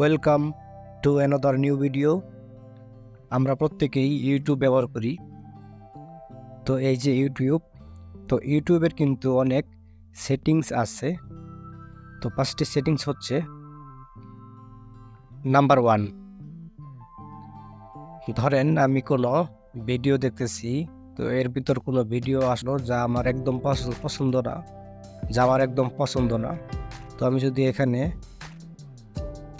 Welcome to another new video আমরা প্রত্যেকেই YouTube ব্যবহার করি। তো এই যে ইউটিউব তো ইউটিউবের কিন্তু অনেক সেটিংস আছে। তো পাঁচটি সেটিংস হচ্ছে নাম্বার ওয়ান ধরেন আমি কোনো ভিডিও দেখতেছি, তো এর ভিতর কোনো ভিডিও আসলো যা আমার একদম পছন্দ পছন্দ না, যা আমার একদম পছন্দ না। তো আমি যদি এখানে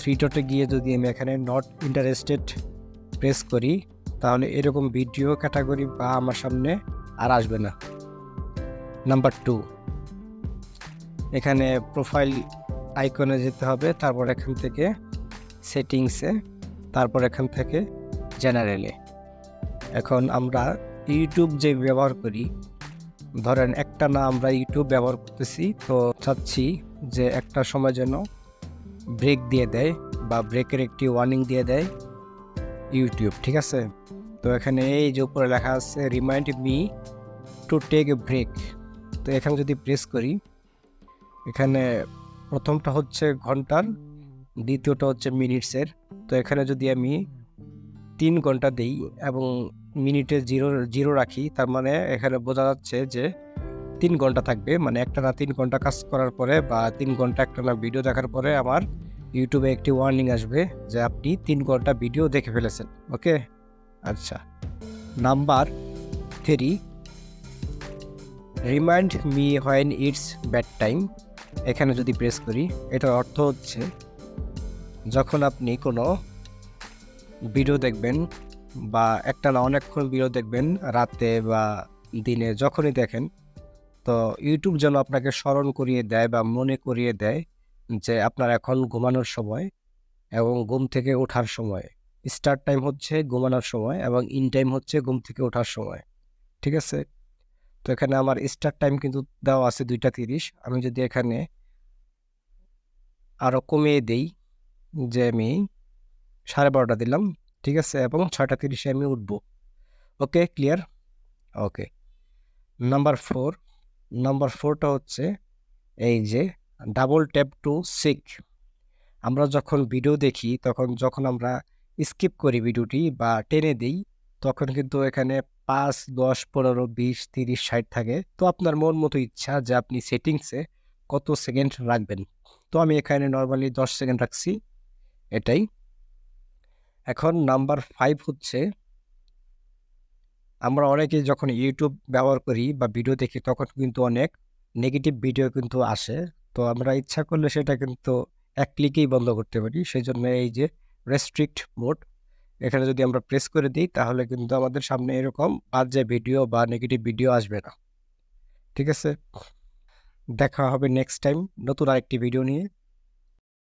থ্রি ডটে গিয়ে যদি আমি এখানে নট ইন্টারেস্টেড প্রেস করি, তাহলে এরকম ভিডিও ক্যাটাগরি বা আমার সামনে আর আসবে না। নাম্বার টু এখানে প্রোফাইল আইকনে যেতে হবে, তারপর এখান থেকে সেটিংসে তারপর এখান থেকে জেনারেলে এখন আমরা ইউটিউব যে ব্যবহার করি, ধরেন একটা না আমরা ইউটিউব ব্যবহার করতেছি, তো চাচ্ছি যে একটা সময় যেন ব্রেক দিয়ে দেয় বা ব্রেকের একটি ওয়ার্নিং দিয়ে দেয় ইউটিউব ঠিক আছে? তো এখানে এই যে উপরে লেখা আছে remind me to take a break তো এখানে যদি প্রেস করি, এখানে প্রথমটা হচ্ছে ঘণ্টার, দ্বিতীয়টা হচ্ছে মিনিটসের। তো এখানে যদি আমি তিন ঘণ্টা দিই এবং মিনিটে জিরো জিরো রাখি, তার মানে এখানে বোঝা যাচ্ছে যে তিন ঘণ্টা থাকবে। মানে একটা না তিন ঘণ্টা কাজ করার পরে বা তিন ঘণ্টা একটা না ভিডিও দেখার পরে আমার ইউটিউবে একটি ওয়ার্নিং আসবে যে আপনি তিন ঘণ্টা ভিডিও দেখে ফেলেছেন। ওকে আচ্ছা। Number three remind me when it's bad time এখানে যদি প্রেস করি, এটার অর্থ হচ্ছে যখন আপনি কোনো ভিডিও দেখবেন বা একটা না অনেকক্ষণ ভিডিও দেখবেন রাতে বা দিনে যখনই দেখেন তো ইউটিউব যেন আপনাকে স্মরণ করিয়ে দেয় বা মনে করিয়ে দেয় যে আপনার এখন ঘুমানোর সময় এবং ঘুম থেকে ওঠার সময়। স্টার্ট টাইম হচ্ছে ঘুমানোর সময় এবং ইন টাইম হচ্ছে ঘুম থেকে ওঠার সময়। ঠিক আছে? তো এখানে আমার স্টার্ট টাইম কিন্তু দেওয়া আছে দুইটা তিরিশ। আমি যদি এখানে আরও কমিয়ে দেই যে আমি সাড়ে বারোটা দিলাম, ঠিক আছে? এবং ছয়টা তিরিশে আমি উঠবো। Okay clear okay number four number ফোরটা হচ্ছে এই যে ডাবল ট্যাপ টু সিক আমরা যখন ভিডিও দেখি, তখন যখন আমরা স্কিপ করি ভিডিওটি বা টেনে দিই, তখন কিন্তু এখানে পাঁচ, দশ, পনেরো, বিশ, তিরিশ, ষাট থাকে। তো আপনার মন মতো ইচ্ছা যে আপনি সেটিংসে কত সেকেন্ড রাখবেন। তো আমি এখানে নর্মালি দশ সেকেন্ড রাখছি, এটাই। এখন নাম্বার ফাইভ হচ্ছে আমরা অনেকেই যখন ইউটিউব ব্যবহার করি বা ভিডিও দেখি, তখন কিন্তু অনেক নেগেটিভ ভিডিও কিন্তু আসে। তো আমরা ইচ্ছা করলে সেটা কিন্তু এক ক্লিকেই বন্ধ করতে পারি। সেই জন্য এই যে রেস্ট্রিক্ট মোড এখানে যদি আমরা প্রেস করে দিই, তাহলে কিন্তু আমাদের সামনে এরকম বাজে ভিডিও বা নেগেটিভ ভিডিও আসবে না। ঠিক আছে? দেখা হবে নেক্সট টাইম নতুন আরেকটি ভিডিও নিয়ে।